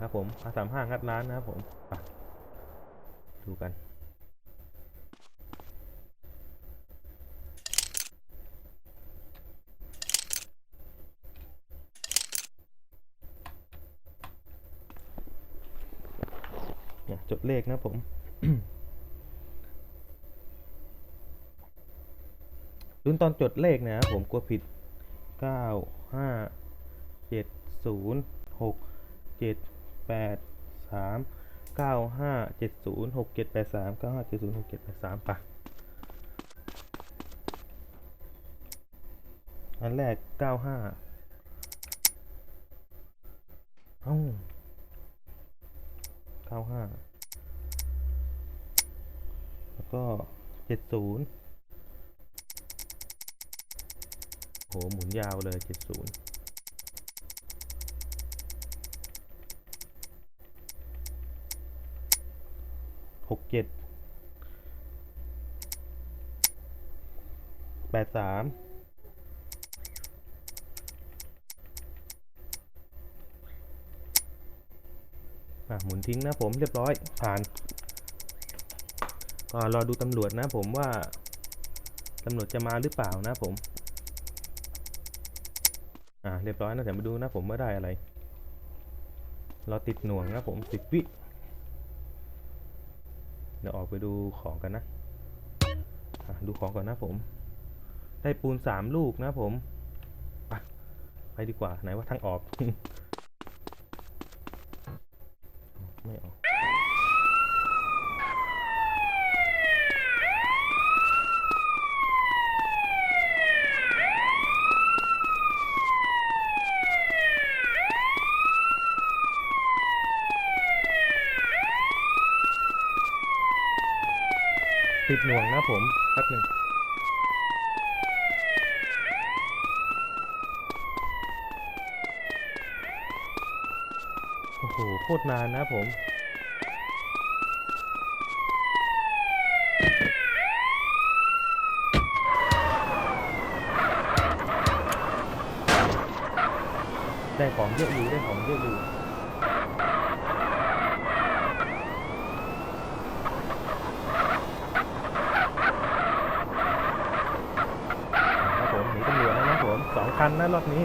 ครับผมสามห้างัดร้านนะครับผมดูกัน จดเลขนะผมรุ่นตอนจดเลขนะครับผมกลัวผิด 9 5 7 0 6 7 แปดสามเก้าห้าเจ็ดศูนย์หกเจ็ดแปดสามเก้าห้าเจ็ดศูนย์หกเจ็ดแปดสามปะอันแรกเก้าห้าเอ้าเก้าห้าแล้วก็เจ็ดศูนย์โหหมุนยาวเลยเจ็ดศูนย์ หกเจ็ดแปดสามอะหมุนทิ้งนะผมเรียบร้อยผ่านก็รอดูตำรวจนะผมว่าตำรวจจะมาหรือเปล่านะผม อ่าเรียบร้อยนะเดี๋ยวมาดูนะผมว่าได้อะไรเราติดหน่วงนะผมสิบวิ เดี๋ยวออกไปดูของกันนะดูของก่อนนะผม ได้ปูนสามลูกนะผม ไปดีกว่าไหนว่าทางออก ไม่ออก ติดหน่วงนะผมแป๊บหนึ่งโอ้โหโคตรนานนะผมได้ของเยอะอยู่ได้ของเยอะอยู่ ครับผมหนีตำรวจแล้วนะผมสอง คันนะรอบนี้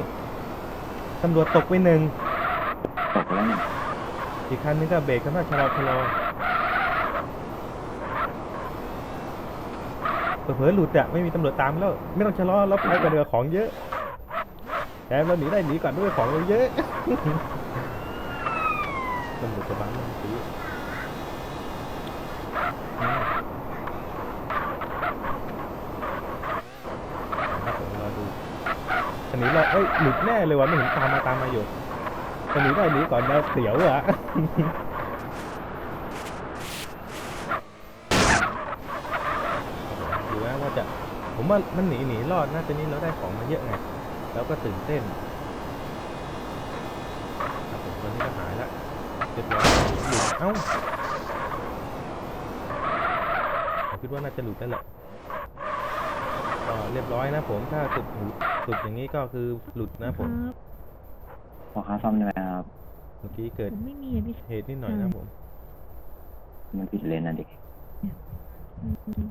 ตำรวจตกไปหนึ่งตกแล้วเนี่ยอีกคันนึงก็เบรกกันว่าชะลอชะลอเผลอหลุดอะไม่มีตำรวจตามแล้ว ไม่ต้องชะลอเราไปกับเรือของเยอะแต่เราหนีได้หนีก่อนด้วยของเราเยอะตำรวจจะบังเมื่อกี้อืมครับผมรอดู คันนี้เราเอ้ยหลุดแน่เลยว่ะไม่เห็นตามมาตามมาอยู่คันนี้ได้หนีก่อนแล้วเสียวอะดูนะว่าจะผมว่ามันหนีหนีรอดนะแต่นี้เราได้ของมาเยอะไงแล้วก็ตื่นเต้นครับผมตอนนี้ก็หายละเรียบร้อยหลุดเอ้าผมคิดว่าน่าจะหลุดแล้วแหละก็เรียบร้อยนะผมถ้าสุดหู สุดอย่างนี้ก็คือหลุดนะผมครับพอค้าซ่อมได้ไหมครับ เมื่อกี้เกิดผมไม่มีอะพี่เหตุนิดหน่อยนะผม มันผิดเลนนะเด็กอืม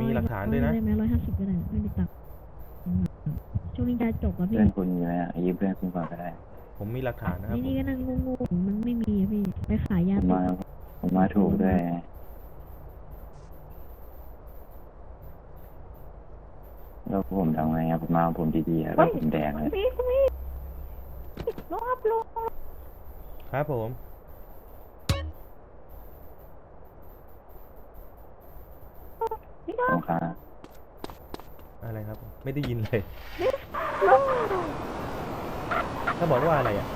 มีหลักฐานด้วยนะได้ไหมร้อยห้าสิบก็ได้ไม่มีตังค์ช่วงนี้จะจบอะพี่เพื่อนคุณอยู่ไหมอะยืมเพื่อนคุณก่อนก็ได้ ผมมีหลักฐานนะครับนี่ผมนี่ก็นั่งงงๆมันไม่มีอะพี่ไปขายยาผมติดมาผมมาถูกด้วย แล้วผมทำไงครับผมมาของผมดีๆอะแล้วผมแดงเลยพี่พี่รอบรอบครับผม พี่รอผบมค้าอะไรครับ ไม่ได้ยินเลย รอบ ถ้าบอกว่าอะไรอะ